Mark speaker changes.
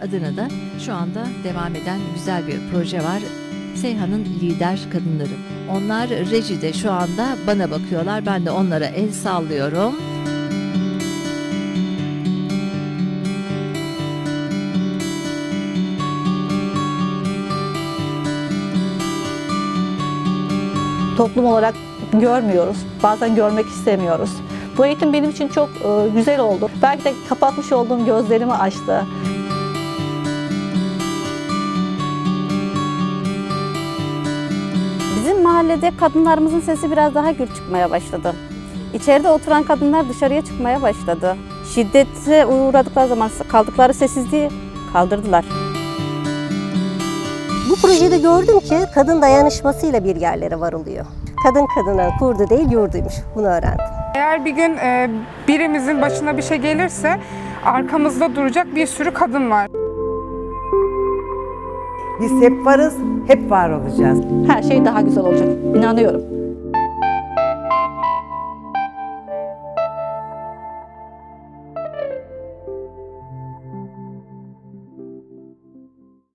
Speaker 1: adına da şu anda devam eden güzel bir proje var. Seyhan'ın lider kadınları. Onlar rejide şu anda bana bakıyorlar. Ben de onlara el sallıyorum.
Speaker 2: toplum olarak görmüyoruz. Bazen görmek istemiyoruz. Bu eğitim benim için çok e, güzel oldu. Belki de kapatmış olduğum gözlerimi açtı.
Speaker 3: Bizim mahallede kadınlarımızın sesi biraz daha gür çıkmaya başladı. İçeride oturan kadınlar dışarıya çıkmaya başladı. Şiddete uğradıkları zaman kaldıkları sessizliği kaldırdılar.
Speaker 4: Bu projede gördüm ki kadın dayanışmasıyla bir yerlere varılıyor. Kadın kadının kurdu değil yurduymuş. Bunu öğrendim.
Speaker 5: Eğer bir gün e, birimizin başına bir şey gelirse arkamızda duracak bir sürü kadın var.
Speaker 6: Biz hep varız, hep var olacağız.
Speaker 2: Her şey daha güzel olacak. İnanıyorum.